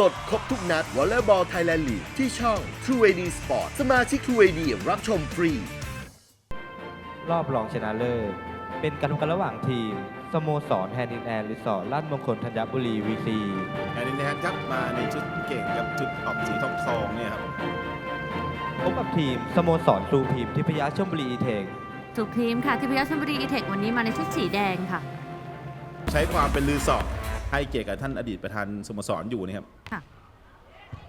สดครบทุกนัดวอลเลย์บอลไทยแลนด์ลีกที่ช่อง True AD Sport สมาชิก True AD รับชมฟรี รอบรองชนะเลิศเป็นการลงกันระหว่างทีม สโมสรแฮนดินแอนรีสอร์ทลาดมงคลธัญบุรีวีซีแอนดินแฮนครับมาในชุดเก่งกับชุดออกสีทองทองๆเนี่ยครับพบกับทีม สโมสรครูพิมพ์ทิพยาชมบุรีอีเทคสุพรีมค่ะทิพยาชลบุรีอีเทควันนี้มาในชุดสีแดงค่ะ ใช้ความเป็นลือสอบ ให้เกียรติกับท่านอดีตประธานสโมสรอยู่นะครับค่ะ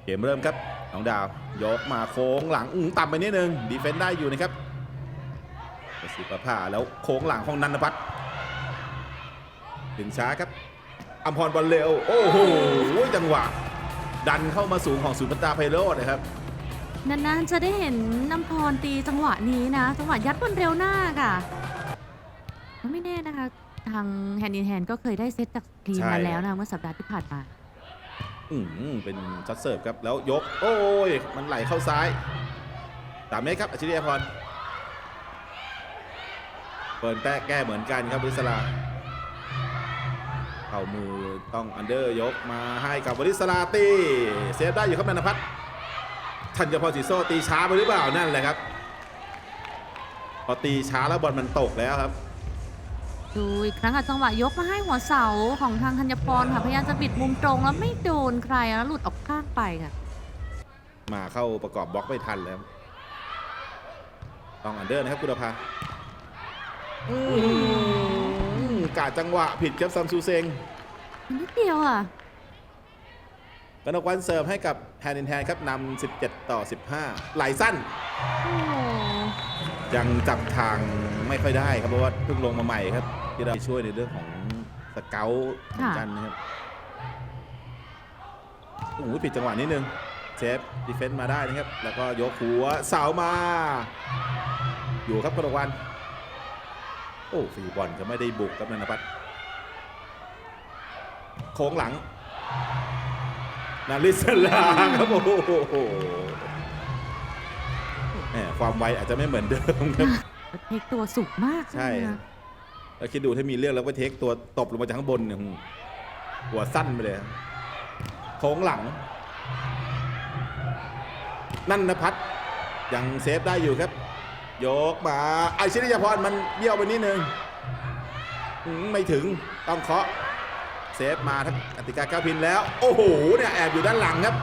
เกมเริ่มครับน้องดาวยกมาโค้งหลังอื้อต่ำไปนิดนึงดีเฟนต์ได้อยู่นะครับประสิทธิ์ประภาแล้วโค้งหลังของนันทพัฒน์ถึงช้าครับอัมพรบอลเร็วโอ้โหจังหวะ ดันเข้ามาสูงของสุปตาไพโรจน์นะครับนานๆจะได้เห็นน้ำพรตีจังหวะนี้นะ จังหวะยัดบอลเร็วหน้าค่ะก็ไม่แน่นะคะ ทางแฮนดินแฮนก็เคยได้เซตจากทีมใช่ มาแล้วนะคะเมื่อสัปดาห์ที่ผ่านมา อืมเป็นช็อตเสิร์ฟครับ แล้วยก โอ้ย มันไหลเข้าซ้ายสามเมตรครับอัจฉริยพรเปิดแป้แก้เหมือนกันครับวิศลาเข้ามือต้องอันเดอร์ยกมาให้กับวริศลาตีเซฟได้อยู่ครับนันพัฒน์ทันยพรสีโซตีช้าไปหรือเปล่านั่นแหละครับ พอตีช้าแล้วบอลมันตกแล้วครับ ดูอีกครั้งค่ะจังหวะยกมาให้หัวเสาของทางธัญพรค่ะพยายามจะบิดมุมตรงแล้วไม่โดนใครแล้วหลุดออกข้างไปค่ะมาเข้าประกอบบล็อกไม่ทันแล้วต้องอันเดอร์นะครับกุฎภาอืมกาดจังหวะผิดครับซัมซูเซงนิดเดียวอะกนกวันเสิร์ฟให้กับแฮนดินแฮนครับนำ17 ต่อ 15 ไหลสั้นโอ้โหยังจับทางไม่ค่อยได้ครับเพราะว่าเพิ่งลงมาใหม่ครับ ที่เราช่วยในเรื่องของสเกลเหมือนกันนะครับโอ้โหผิดจังหวะนิดนึงเซฟดีเฟนต์มาได้นะครับ แล้วก็ยกหัวเสามา อยู่ครับกนกวัน โอ้ฟรีบอลก็ไม่ได้บุกครับนันทพัฒน์โค้งหลังนาริสลาครับโอ้โหแหมความไวอาจจะไม่เหมือนเดิมครับเทคตัวสูงมากใช่นะ แล้วคิดดูถ้ามีเรื่องแล้วก็เทคตัวตบลงมาจากข้างบนเนี่ยหัวสั้นไปเลยโค้งหลัง นั่นนพัฒน์ยังเซฟได้อยู่ครับ ยกมาไอชิริยพรมันเบี้ยวไปนิดนึงไม่ถึงต้องเคาะเซฟมาทั้งกติกาก้าพินแล้ว โอ้โหเนี่ยแอบอยู่ด้านหลังครับ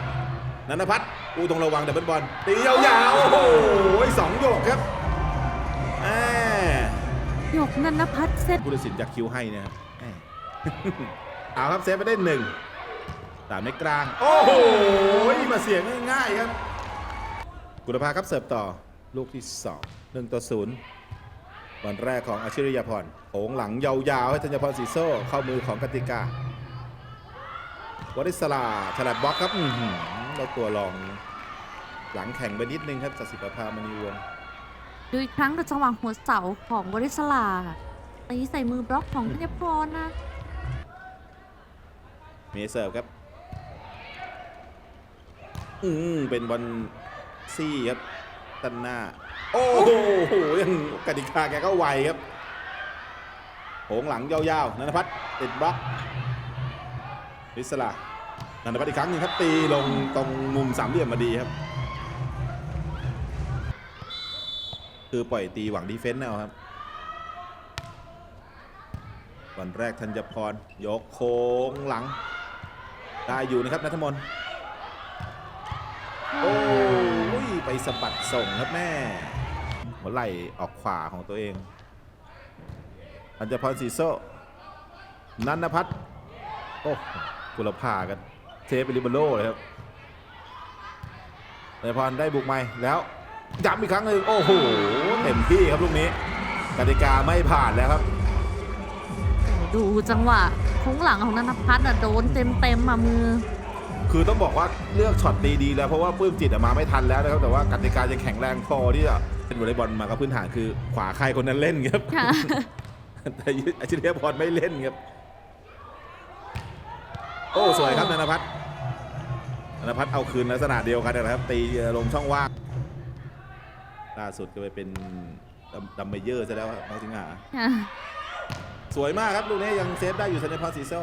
นันทพัฒน์อูตรงระวังดับเบิลบอลตียาวๆโอ้โหสองโยกครับ หยกนันพัฒน์เซตผู้ตัดสินจากคิวให้นะครับแหมเอาครับเซฟไปได้หนึ่งตามในกลาง โอ้โหมาเสียงง่ายๆครับ กุลภาครับเสิร์ฟต่อลูกที่2 1ต่อ0วันแรกของอาชิริยพรโงหลังยาวๆ ให้ธัญพรสีโซ่เข้ามือของกติกาวริศลาฉลับบล็อกครับ อือหือเราตัวรอง หลังแข่งไปนิดนึงครับสศิประภามณีวงศ์ ดูอีกครั้งกับจังหวะหัวเสาของบริสลาค่ะตีใส่มือบล็อกของธัญพรนะเมเสิร์ฟครับ อืมเป็นบอลซี่ครับตันหน้า โอ้โหยังกติกาแกก็ไวครับ โหงหลังยาวๆนันทพัฒน์ติดบล็อกวิศลานันทพัฒน์อีกครั้งนึงครับตีลงตรงมุมสามเหลี่ยมมาดีครับ คือปล่อยตีหวังดีเฟนต์เอาครับ วันแรกธัญพร ยกโค้งหลัง ได้อยู่นะครับนัทมนต์โอ้ยไปสะบัดส่งครับแม่หัวไหล่ออกขวาของตัวเองธัญพรสีโซนันนพัฒน์โอ้กุลภากันเทปเป็นลิเบโร่เลยครับธัญพรได้บุกใหม่แล้ว ย้ำอีกครั้งหนึ่งโอ้โหเต็มที่ครับลูกนี้กติกาไม่ผ่านแล้วครับ ดูจังหวะโค้งหลังของนันพัฒน์อะโดนเต็มเต็มๆมามือ คือต้องบอกว่าเลือกช็อตดีๆแล้วเพราะว่าปลื้มจิตอะมาไม่ทันแล้วนะครับแต่ว่ากติกายังแข็งแรงพอที่จะเป็นวอลเลย์บอลมากับพื้นฐานคือ ขวาใครคนนั้นเล่นครับค่ะแต่อาชิริยพรไม่เล่นครับ โอ้สวยครับนันพัฒน์นันพัฒน์เอาคืนลักษณะเดียวกันนะครับตีลงช่องว่าง ล่าสุดก็ไปเป็นดัมดัมเมเยอร์ซะแล้วครับน้องสิงหาสวยมากครับลูกนี้ยังเซฟได้อยู่สัญญาพรสีโซ่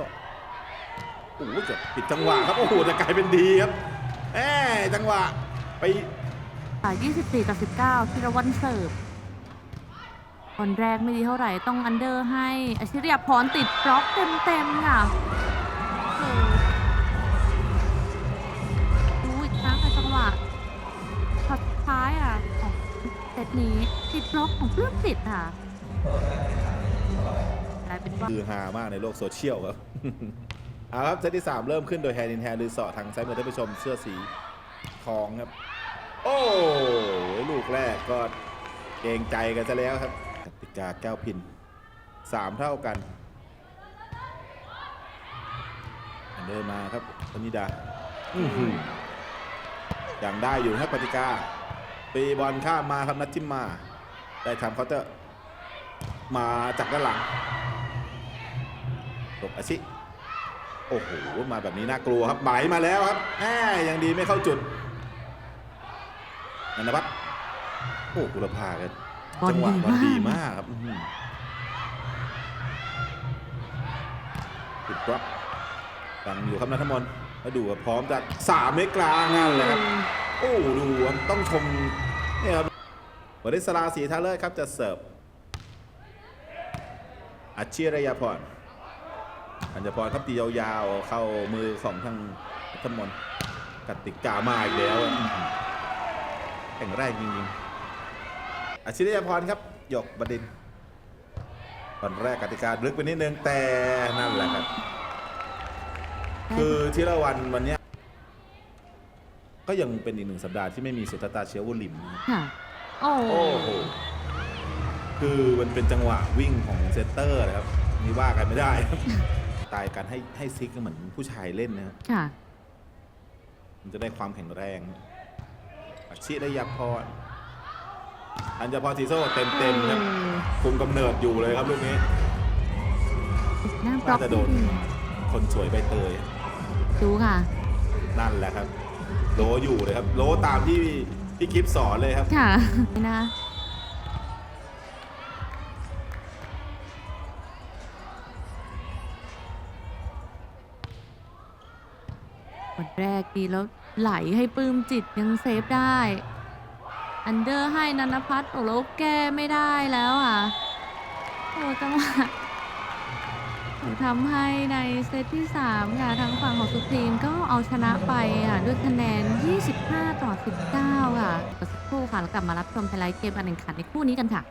โอ้โหเกือบผิดจังหวะครับ โอ้โหแต่กลายเป็นดีครับแหมจังหวะไปค่ะ24ต่อ19ธีรวัลเสิร์ฟบอลแรกไม่ดีเท่าไหร่ต้องอันเดอร์ให้อชิริยพรติดบล็อกเต็มๆค่ะโอ้ดูอีกครั้งค่ะจังหวะช็อตสุดท้ายอะของ เซตนี้ติดบล็อกของเพื่อนติดค่ะกลายเป็นว่าคือฮามากในโลกโซเชียลครับ เอาครับเซตที่ 3 เริ่มขึ้นโดยแฮนดินแฮนรีสอร์ททางซ้ายมือท่านผู้ชมเสื้อสีทองครับ โอ้ลูกแรกก็เกรงใจกันซะแล้วครับกติกาแก้วพิน 3 เท่ากันเดินมาครับธนิดาอือย่างได้อยู่นะครับกติกา ปีบอลข้ามมาครับนัดทิมมา ได้ทำเขาน์เตอร์มาจากด้านหลังตบอาชิโอ้โห มาแบบนี้น่ากลัวครับไหมมาแล้วครับแหมยังดีไม่เข้าจุดนันทพัฒน์โอ้กุลภากันบอลจังหวะดีบอลมากดีมากครับอื้อหือติดบล็อกฟังอยู่ครับนัทมนต์แล้วดูว่าพร้อมจะสามเมตรกลางนั่นแหละครับ โอ้ดูครับต้องชม เนี่ยครับวริศราศรีทาเลิศครับจะเสิร์ฟอาชีรยาพรอัญญพรครับตียาวๆเข้ามือของทางรัฐมนกติกามาอีกแล้วแข่งแรกจริงๆอาชิรยาพรครับหยกบดินตอนแรกกติกาลึกไปนิดนึงแต่นั่นแหละครับ คือทีละวันวันนี้ ก็ยังเป็นอีกหนึ่งสัปดาห์ที่ไม่มีสุทธตาเชียววุลิมนะครับค่ะ โอ้โอ้โหคือมันเป็นจังหวะวิ่งของเซตเตอร์นะครับนี่ว่ากันไม่ได้ครับ ตายการให้ให้ซิกก็เหมือนผู้ชายเล่นนะครับ ค่ะ มันจะได้ความแข็งแรงอาชีพได้ยาพรอัญญาพรซีโซ่เต็มเต็มๆครับคุมกำเนิดอยู่เลยครับลูกนี้หน้าบล็อกน่าจะโดนดีคนสวยใบเตย ดูค่ะ นั่นแหละครับ โลอยู่เลยครับ โลตามที่พี่คลิปสอนเลยครับ ค่ะนะบทแรกดีแล้วไหลให้ปลื้มจิตยังเซฟได้ อันเดอร์ให้นันพัฒน์โอ้แล้วแก้ไม่ได้แล้วอะ โอ้จังหวะ ทำให้ในเซตที่ 3 ค่ะ ทางฝั่งของสุพรีมก็เอาชนะไปค่ะ ด้วยคะแนน 25 ต่อ 19 ค่ะสักครู่ค่ะ แล้วกลับมารับชมไฮไลท์เกมการแข่งขันในคู่นี้กันค่ะ